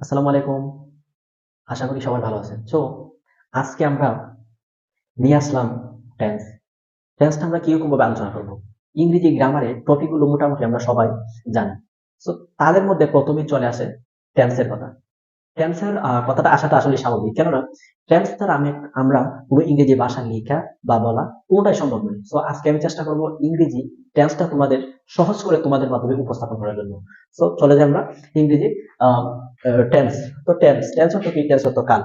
আসসালামু আলাইকুম। আশা করি সবাই ভালো আছেন। সো আজকে আমরা নিয়ে আসলাম টেন্স টেন্সটা আমরা কীরকম ভাবে আলোচনা করব? ইংরেজি গ্রামারে টপিকগুলো মোটামুটি আমরা সবাই জানি। সো তাদের মধ্যে প্রথমেই চলে আসে টেন্সের কথা। টেন্সের কথাটা আসাটা আসলে স্বাভাবিক। কেননা টেন্স আমি, আমরা পুরো ইংরেজি ভাষা লেখা বা বলা কোনোটাই সম্ভব নয়। সো আজকে আমি চেষ্টা করব ইংরেজি টেন্সটা তোমাদের সহজ করে তোমাদের মাধ্যমে উপস্থাপন করার জন্য। সো চলে যাই আমরা ইংরেজি টেন্স তো টেন্স টেন্স অর্থ কি? টেন্স অর্থ কাল।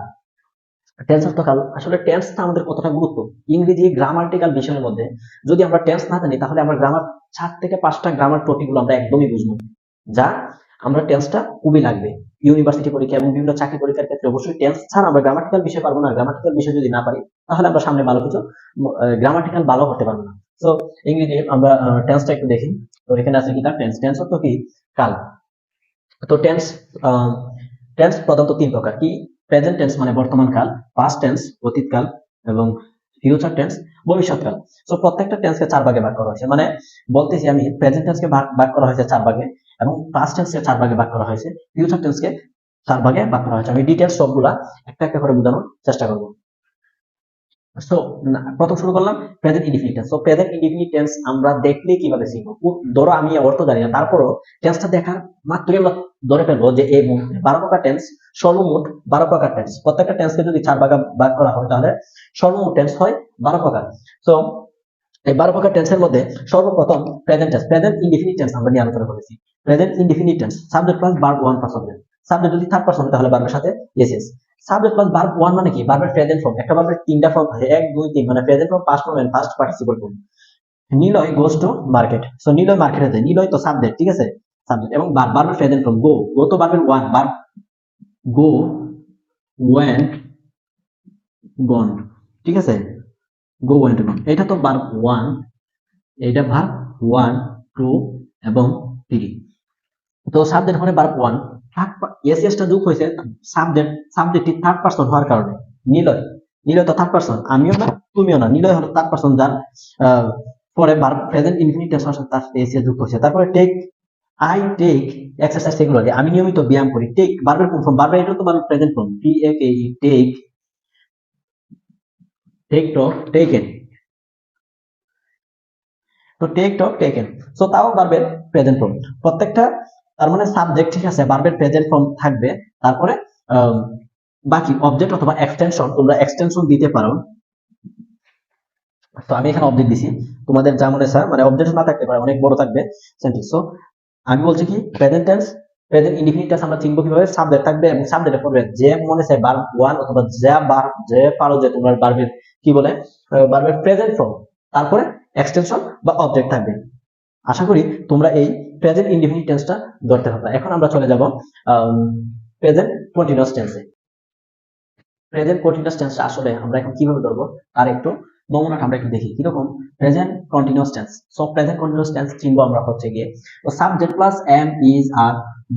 টেন্স অর্থ কাল। আসলে টেন্সটা আমাদের কতটা গুরুত্ব? ইংরেজি গ্রামার্টিক্যাল বিষয়ের মধ্যে যদি আমরা টেন্স না জানি, তাহলে আমরা গ্রামার চার থেকে পাঁচটা গ্রামার টপিকগুলো আমরা একদমই বুঝব যা আমরা টেন্সটা খুবই লাগবে। ইউনিভার্সিটি পরীক্ষা এবং বিভিন্ন চাকরি পরীক্ষার ক্ষেত্রে অবশ্যই টেন্স ছাড়া আমরা গ্রামাটিক্যাল বিষয় পারব না। গ্রামাটিক্যাল বিষয় যদি না পারি, তাহলে আমরা সামনে ভালো কিছু গ্রামাটিক্যাল ভালো করতে পারব না। তো ইংরেজি আমরা টেন্সটা একটু দেখি। তো এখানে আছে কি তার? টেন্স টেন্স অর্থ কি? কাল। তো টেন্স টেন্স প্রধানত তিন প্রকার। কি? প্রেজেন্ট টেন্স মানে বর্তমান কাল পাস্ট টেন্স অতীতকাল এবং ফিউচার টেন্স ভবিষ্যৎকাল তো প্রত্যেকটা টেন্সকে চার ভাগে ভাগ করা হয়েছে। মানে বলতেছি আমি প্রেজেন্ট টেন্সকে ভাগ ভাগ করা হয়েছে চার ভাগে। এবং পাস্ট টেন্সকে চার ভাগে ভাগ করা হয়েছে ফিউচার টেন্সকে চার ভাগে ভাগ করা হয়েছে। আমি ডিটেলস সবগুলা একটা একটা করে বোঝানোর চেষ্টা করব। সো প্রথম শুরু করলাম present indefinite tense so present indefinite tense আমরা দেখলে কীভাবে শিখব? ধরো আমি অর্থ জানি না, তারপরও টেন্সটা দেখার মাত্রই আমরা ধরে ফেলব যে এই বারো প্রকার টেন্স সর্বমোট বারো প্রকার টেন্স প্রত্যেকটা টেন্সকে যদি চার ভাগে ভাগ করা হয় তাহলে সর্বমোট টেন্স হয় বারো প্রকার। সো এই বারো প্রকার টেন্সের মধ্যে সর্বপ্রথম প্রেজেন্ট প্রেজেন্ট ইনডিফিনিট টেন্স আমরা নিয়ে আলোচনা করেছি। Present indefinite tense subject plus verb one person subject যদি থার্ড পার্সন তাহলে ভার্বের সাথে yes yes subject plus verb one মানে কি? ভার্বের প্রেজেন্ট ফর্ম একটা ভার্বের তিনটা ফর্ম থাকে। এক, দুই, তিন। মানে present form past form and past participle form Niloy goes to market so Niloy মার্কেটে যায় নিলয় তো সাবজেক্ট ঠিক আছে? সাবজেক্ট এবং ভার্ব ভার্বের প্রেজেন্ট ফর্ম গো গো তো ভার্বের ওয়ান বার গো ওয়েন্ট গন ঠিক আছে? গো ওয়েন্ট গন এটা তো ভার্ব ওয়ান এটা ভার্ব ওয়ান টু এবং থ্রি তো সাবজেক্ট হলে ভার্ব ওয়ান এস এসটা যোগ হয়েছে সাবজেক্ট সাবজেক্টটি থার্ড পার্সন হওয়ার কারণে। নিলয় নিলয় তো থার্ড পার্সন আমিও না, তুমিও না। নিলয় হলো থার্ড পার্সন যার পরে ভার্ব প্রেজেন্ট ইনফিনিট টেন্স তার এস এস হয়েছে। তারপরে টেক আই টেক এক্সারসাইজ আমি নিয়মিত ব্যায়াম করি। টেক ভার্বের কোন ফর্ম ভার্বের এটা তো ভার্ব প্রেজেন্ট ফর্ম টি এ টেক টেক তো টেকেন তো টেক তো টেকেন সো তাও ভার্বের প্রেজেন্ট ফর্ম প্রত্যেকটা, তার মানে সাবজেক্ট ঠিক আছে ভার্বের প্রেজেন্ট ফর্ম থাকবে। তারপরে বাকি অবজেক্ট অথবা এক্সটেনশন তোমরা এক্সটেনশন দিতে পারো। তো আমি এখানে অবজেক্ট দিছি। তোমাদের যা মনে হয় মানে অবজেক্ট না থাকতে পারে, অনেক বড় থাকবে। সেন্টেন্স সো আমি বলছি কি প্রেজেন্ট টেন্স প্রেজেন্ট ইনডিফিনিট আমরা চিনবো কীভাবে? সাবজেক্ট থাকবে এবং সাবজেক্টে পড়বে যে মনে চায় বার ওয়ান অথবা যা বার যে পারো যে তোমরা বারবের কি বলে? বারবের প্রেজেন্ট ফর্ম তারপরে এক্সটেনশন বা অবজেক্ট থাকবে। আশা করি তোমরা এই প্রেজেন্ট ইনডিফিনিট টেন্সটা ধরতে পারবে। এখন আমরা চলে যাব প্রেজেন্ট কন্টিনিউয়াস টেন্সে প্রেজেন্ট কন্টিনিউয়াস টেন্সটা আসলে আমরা এখন কীভাবে ধরবো? তার একটু নমুনাটা আমরা একটু দেখি, কীরকম? Present continuous tense so present continuous tense চিনবো আমরা হচ্ছে গিয়ে, তো subject plus am is are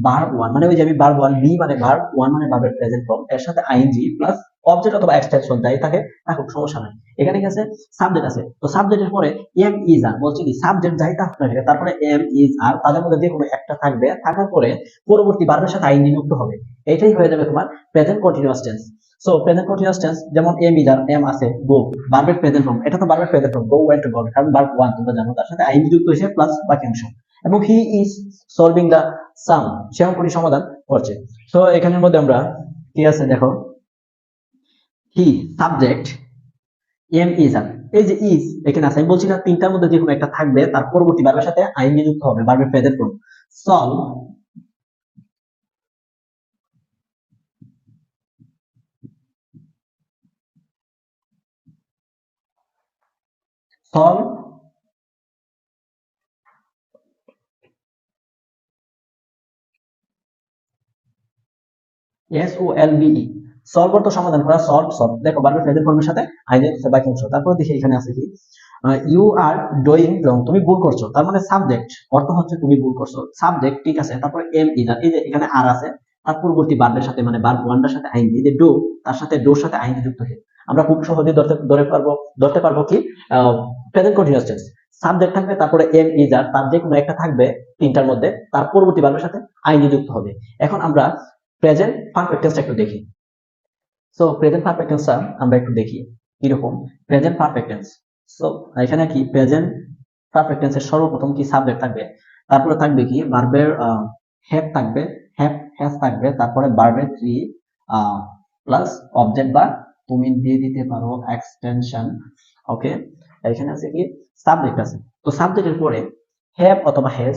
verb one মানে ওই যে আমি ভার্ব ওয়ান বি মানে ভার্ব ওয়ান মানে ভার্বের প্রেজেন্ট ফর্ম এর সাথে আইএনজি প্লাস অবজেক্ট অথবা এক্সটেনশন যাই থাকে থাকুক সমস্যা নাই। এখানে কি আছে? সাবজেক্ট আছে। তো সাবজেক্টের পরে এম ইজ আর বলছি কি? সাবজেক্ট যাই থাকুক না তারপরে এম ইজ আর তাদের মধ্যে যে কোনো একটা থাকবে। থাকার পরে পরবর্তী ভার্বের সাথে আইএনজি যুক্ত হবে। এটাই হয়ে যাবে তোমার present continuous tense so present continuous tense যেমন এম ইজ আর এম আছে গো ভার্বের প্রেজেন্ট ফর্ম এটা তো ভার্বের present form go went to go কারণ ভার্ব ওয়ান তোমরা জানো, তার সাথে আইএনজি যুক্ত হয়েছে প্লাস বাকি অংশ এবং হি ইজ সলভিং দা সাম সে অঙ্কটি সমাধান করছে। তো এখানের মধ্যে আমরা কি আছে, দেখো he subject am is are এই যে ইজ এখানে আছে, আমি বলছি না তিনটার মধ্যে যে কোনো একটা থাকবে, তার পরবর্তী ভার্বের সাথে আইএনজি যুক্ত হবে ভার্বের present form solve solve S O L B E solve অর্থ সমাধান করা সলভ সলভ দেখো বারবার প্রেজেন্ট ফর্মের সাথে আইনের বাকি অংশ। তারপর দেখি এখানে আছে কি? ইউ আর ডুইং রং তুমি ভুল করছ। তার মানে সাবজেক্ট অর্থ হচ্ছে তুমি ভুল করছ। সাবজেক্ট ঠিক আছে। তারপরে এম ইজ আর এই যে এখানে আর আছে, তার পূর্ববর্তী বার্বের সাথে মানে বার্ব ওয়ানটার সাথে আইন, এই যে ডো তার সাথে ডোর সাথে আইন যুক্ত হয়ে আমরা খুব সহজে ধরতে, ধরে পারব, ধরতে পারব কি? প্রেজেন্ট কন্টিনিউয়াস টেন্স সাবজেক্ট থাকবে, তারপরে এম ইজ আর তার যে কোনো একটা থাকবে তিনটার মধ্যে, তার পরবর্তী বার্বের সাথে আইন যুক্ত হবে। এখন আমরা প্রেজেন্ট পারফেক্ট টেন্সটা একটু দেখি। সো প্রেজেন্ট পারফেক্ট টেন্সটা আমরা একটু দেখি, কীরকম? প্রেজেন্ট পারফেক্ট টেন্স সো এখানে কি? প্রেজেন্ট পারফেক্ট টেন্সের সর্বপ্রথম কি সাবজেক্ট থাকবে? তারপরে থাকবে কি? ভার্বের হ্যাভ থাকবে হ্যাভ হ্যাজ থাকবে, তারপরে ভার্বের থ্রি প্লাস অবজেক্ট বা তুমি দিয়ে দিতে পারো এক্সটেনশন ওকে এখানে আছে কি? সাবজেক্ট আছে। তো সাবজেক্টের পরে হ্যাভ অথবা হ্যাজ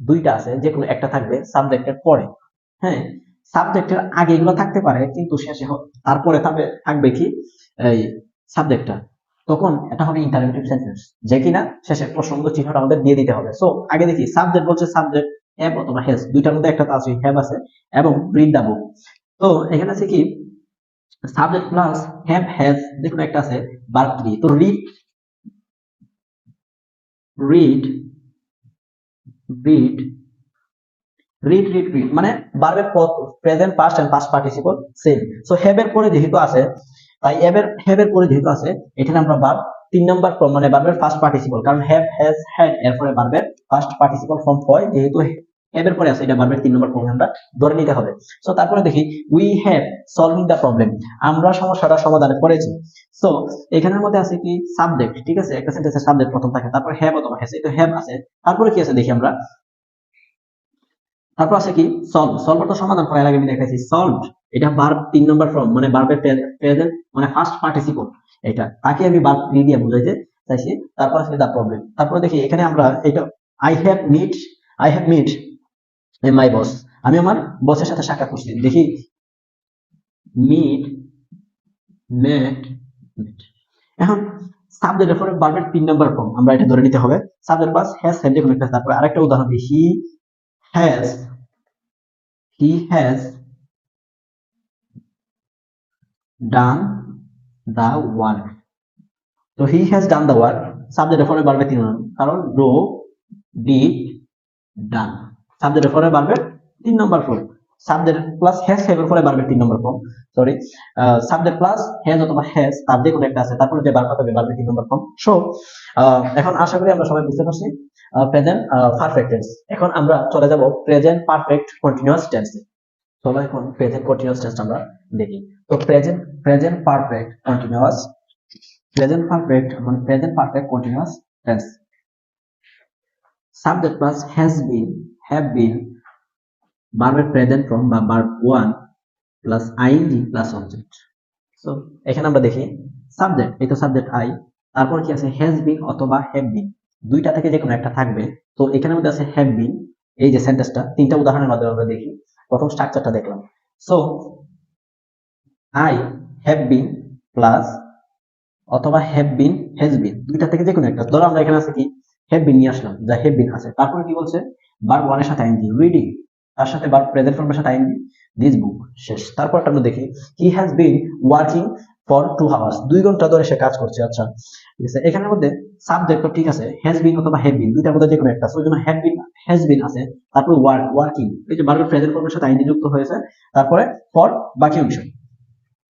দুইটা আছে যে কোনো একটা থাকবে সাবজেক্টের পরে হ্যাঁ? সাবজেক্টের আগে এগুলো থাকতে পারে, কিন্তু শেষে তারপরে থাকবে কি? এই সাবজেক্টটা তখন এটা হবে ইন্টারনেটিভ সেন্টেন্স যে কিনা শেষে প্রসঙ্গ চিহ্নটা আমাদের দিয়ে দিতে হবে। সো আগে দেখি সাবজেক্ট বলছে সাবজেক্ট হ্যাভ অথবা হ্যাজ দুইটার মধ্যে একটা তো আছে হ্যাভ আছে, এবং রিড দা বুক তো, এখানে আছে কি? সাবজেক্ট প্লাস হ্যাভ হ্যাজ কোনো একটা আছে বার থ্রি তো read read read read read read মানে বারবার present past and past participle same so have এর পরে যেহেতু আছে, তাই এর হ্যাভ এর পরে যেহেতু আছে, এখানে আমরা বার তিন নম্বর ফর্ম মানে বারবার ফার্স্ট পার্টিসিপল কারণ হ্যাভ হ্যাজ হ্যাড এরপরে বারবার ফার্স্ট পার্টিসিপল ফর্ম হয়, যেহেতু হ্যাভ এর পরে আছে, এটা বারবার তিন নম্বর ফর্ম আমরা ধরে নিতে হবে। সো তারপরে দেখি we have solving the problem আমরা সমস্যাটা সমাধান করেছি। সো এখানের মধ্যে আছে কি? সাবজেক্ট ঠিক আছে? একটা সেন্টেন্সের সাবজেক্ট প্রথম থাকে, তারপর হ্যাভ অথবা হ্যাজ তো হ্যাভ আছে। তারপরে কি আছে দেখি আমরা? তারপর আছে কি? সলভ সলভ তো সমাধান করার আগে আমি দেখাইছি সলভ এটা ভার্ব তিন নম্বর ফর্ম মানে ভার্বের প্রেজেন্ট মানে ফার্স্ট পার্টিসিপল এটা, তাকে আমি ভার্ব থ্রি দিয়ে বুঝাইতে চাইছি, তারপর আছে দা প্রবলেম তারপর দেখি, এখানে আমরা এটা I have meet I have meet my boss আমি আমার বসের সাথে সাক্ষাৎ করছি। দেখি মিট মেট এখন সাবজেক্টের পরে ভার্বের তিন নম্বর ফর্ম আমরা এটা ধরে নিতে হবে। সাবজেক্ট প্লাস হ্যাজ হ্যাভ যে একটা, তারপরে আরেকটা উদাহরণ দিই হি has, he has done the work. তো he has done the work. সাবজেক্টের পরে বাড়বে তিন নম্বর কারণ ডো ডিড ডান। সাবজেক্টের পরে বাড়বে তিন নম্বর form subject plus has have এর পরে বাড়বে তিন নম্বর form sorry subject plus has অথবা হ্যাজ তার যে কোনো একটা আছে, তারপরে যে বারবার হবে, বাড়বে তিন নম্বর ফর্ম সো এখন আশা করি আমরা সবাই বুঝতে পারছি। প্রেজেন্ট পারফেক্ট টেন্স এখন আমরা চলে যাব প্রেজেন্ট পারফেক্ট কন্টিনিউয়াস টেন্সে চলো এখন প্রেজেন্ট কন্টিনিউয়াস টেন্স আমরা দেখি। তো present present perfect continuous present perfect মানে present perfect continuous tense subject plus has been have been ভার্বের প্রেজেন্ট ফর্ম বা verb one plus ING plus object so এখানে আমরা দেখি সাবজেক্ট এই তো সাবজেক্ট আই তারপর কি আছে? হ্যাজ বিন অথবা হ্যাভ বিন দুইটা থেকে যে কোনো একটা থাকবে। তো এখানের মধ্যে আছে হ্যাভ বিন এই যে সেন্টেন্সটা তিনটা উদাহরণের মাধ্যমে আমরা দেখি। প্রথম স্ট্রাকচারটা দেখলাম। So I have been plus অথবা হ্যাভ বিন হ্যাজ বিন দুইটা থেকে যে কোনো একটা। ধরো আমরা এখানে আছে কি? হ্যাভ বিন নিয়ে আসলাম। যা হ্যাভ বিন আছে। তারপরে কি বলছে? বার ওয়ানের সাথে আইনজি রিডিং তার সাথে বার প্রেজেন্ট ফর্মের সাথে আইনজি দিস বুক শেষ। তারপরটা আমরা দেখি। He has been working for two hours দুই ঘণ্টা ধরে সে কাজ করছে আচ্ছা। ঠিক আছে, এখানের মধ্যে সাবজেক্ট তো ঠিক আছে হ্যাজ বিন অথবা হ্যাভ বিন দুইটার মধ্যে যে কোনো একটা। ওই জন্য হ্যাভ বিন হ্যাজ বিন আছে, তারপর ওয়ার্ক ওয়ার্কিং এই যে বারবার প্রেজেন্ট ফর্মের সাথে আইনজি যুক্ত হয়েছে, তারপরে ফর বাকি অংশ।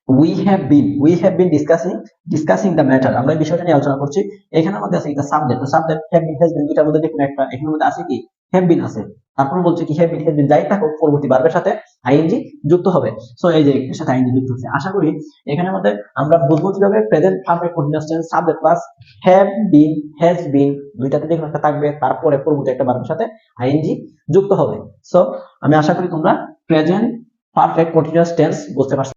We have been we have been discussing discussing the matter আমরা এই বিষয়টা নিয়ে আলোচনা করছি। এখানের মধ্যে আছে এটা subject subject have been has been দুইটার মধ্যে যে কোনো একটা। এখানের মধ্যে আছে কি? হ্যাভ আছে। তারপর বলছে কি হ্যাভ বিন যাই থাকুক, পরবর্তী বারবার সাথে আইএনজি যুক্ত হবে। সো এই যে এর সাথে আইএনজি যুক্ত হচ্ছে। আশা করি এখানের মধ্যে আমরা বুঝব কীভাবে present perfect continuous tense subject plus have been has been দুইটাতে যে একটা থাকবে, তারপরে পরবর্তী একটা বারবার সাথে আইএনজি যুক্ত হবে। সো আমি আশা করি তোমরা প্রেজেন্ট পারফেক্ট কন্টিনিউয়াস টেন্স বুঝতে পারছ।